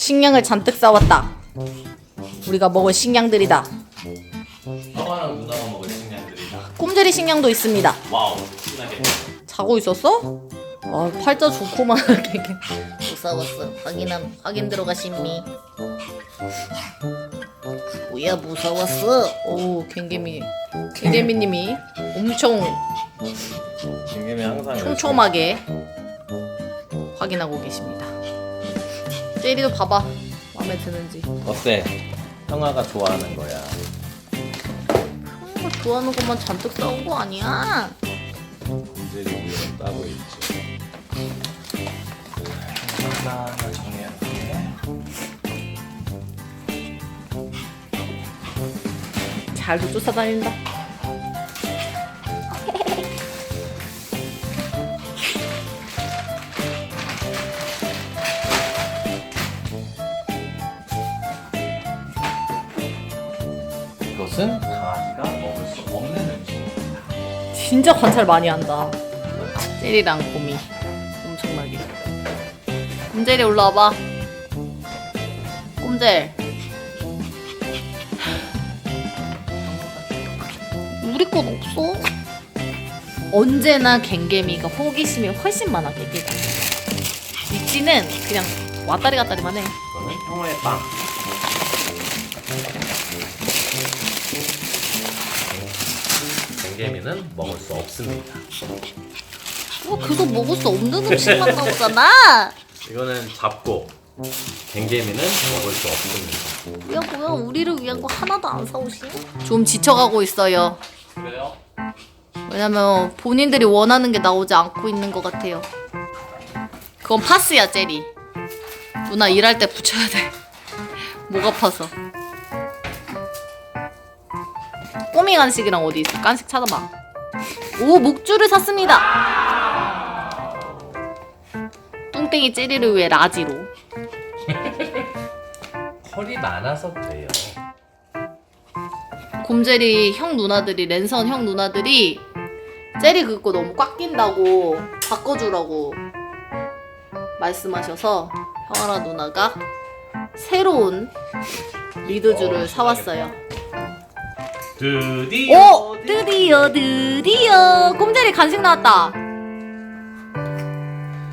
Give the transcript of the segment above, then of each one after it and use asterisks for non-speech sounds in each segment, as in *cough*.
식량을 잔뜩 싸왔다. 우리가 먹을 식량들이다. 형아랑 누나가 먹을 식량들이다. 꼼제리 식량도 있습니다. 와우, 신나게. 자고 있었어? 아 팔자 좋고만 하게. 무서웠어. 확인함 확인 들어가심미. 뭐야 무서웠어? 오 갱개미 갱개미님이 엄청 김김이 항상 촘촘하게 확인하고 계십니다. 제리도 봐봐 마음에 드는지. 어때? 형아가 좋아하는 거야. 어, 좋아하는 것만 잔뜩 싸운 거 아니야? 문제를 위해 따고 있지. 하나하나 정리할게. 잘도 쫓아다닌다. 것은 강아지가 먹을 수 없는 음식입니다. 진짜 관찰 많이 한다. 제리랑 곰이 엄청나게. 곰젤이 올라와봐. 곰젤. 우리 건 없어. 언제나 갱개미가 호기심이 훨씬 많아 개개미. 미찌는 그냥 왔다리 갔다리만 해. 이거는 형아의 빵. 갱개미는 먹을 수 없습니다. 어, 계속 먹을 수 없는 음식만 나오잖아. 이거는 잡고 갱개미는 먹을 수 없습니다. 뭐야 뭐야 우리를 위한 거 하나도 안 사오시네? 좀 지쳐가고 있어요. 그래요? 왜냐면 본인들이 원하는 게 나오지 않고 있는 것 같아요. 그건 파스야 제리. 누나 일할 때 붙여야 돼. *laughs* 목 아파서. 꼬미 간식이랑 어디 있어? 간식 찾아봐. 오 목줄을 샀습니다. 뚱땡이 제리를 위해 라지로. *laughs* 털이 많아서 그래요. 곰젤이 형 누나들이 랜선 형 누나들이 젤이 그거 너무 꽉 낀다고 바꿔주라고 말씀하셔서 형아랑 누나가 새로운 리드줄을 어, 사왔어요. 드디어 오 드디어 드디어 곰젤이 간식 나왔다.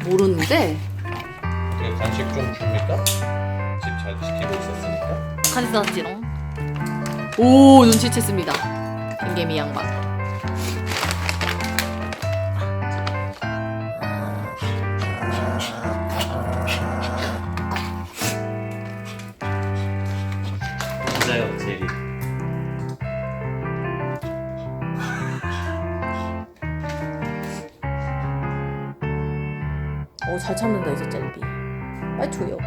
모르는데 어떻게 간식 좀 줍니까? 집 잘 지키고 있었으니까. 간식 나왔지롱. 오 눈치챘습니다. 갱개미 양반. 어, 잘 참는다, 이제 젤비. 빨리 줘요.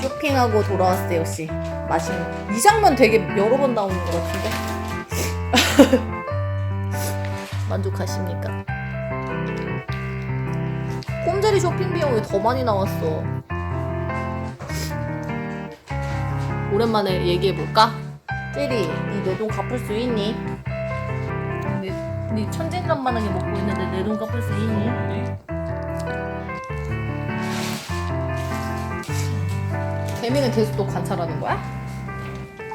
쇼핑하고 돌아왔어요, 씨. 맛있는. 이 장면 되게 여러 번 나오는 것 같은데? *laughs* 만족하십니까? 꼼제리 쇼핑 비용이 더 많이 나왔어. 오랜만에 얘기해볼까? 제리, 니내돈 갚을 수 있니? 네, 네 천진난만하게 먹고 있는데 내돈 갚을 수 있니? 개미는 계속 또 관찰하는 거야?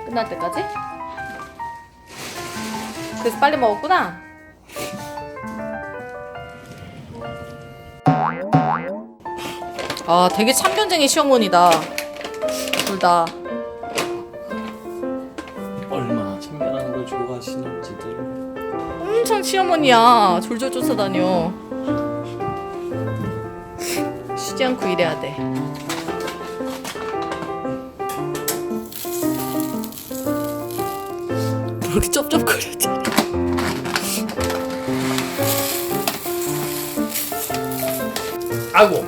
끝날 때까지? 그래서 빨리 먹었구나? 아 되게 참견쟁이 시어머니다 둘 다 얼마나 참견하는 걸 좋아하시는지들. 엄청 시어머니야. 졸졸 쫓아다녀. 쉬지 않고 일해야 돼. 이렇게 쩝쩝거리지? 아고.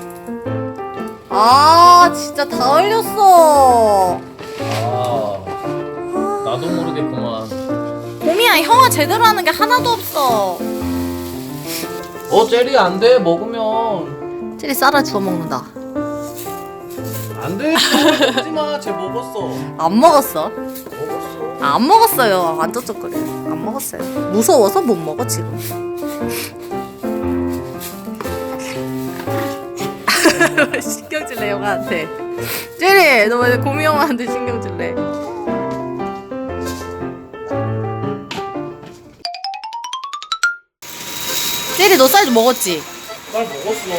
아 진짜 다 흘렸어 형아 제대로 하는 게 하나도 없어 어, 제리 안 돼. 먹으면 찌리 쌀아 주워 먹는다 안 돼. 먹지 마. 쟤 먹었어. 안 먹었어 먹었어. 아, 안 먹었어요 안 쩝쩝거려 안 먹었어요 무서워서 못 먹어 지금 *laughs* 신경질 내 형아한테. 제리, 너 왜 고미 형한테 신경질 내? 제리, 너쌀 먹었지? 쌀 먹었어.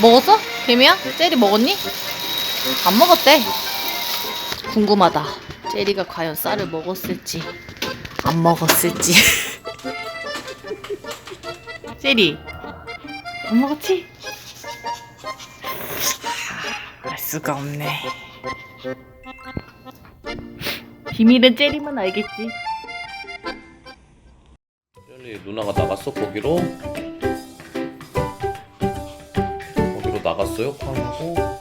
먹었어? 개미야? 제리 먹었니? 안 먹었대. 궁금하다. 제리가 과연 쌀을 먹었을지 안 먹었을지. *laughs* 제리 안 먹었지? 하, 알 수가 없네. 비밀은 제리만 알겠지. 누나가 나갔어 거기로? 거기로 나갔어요? 하고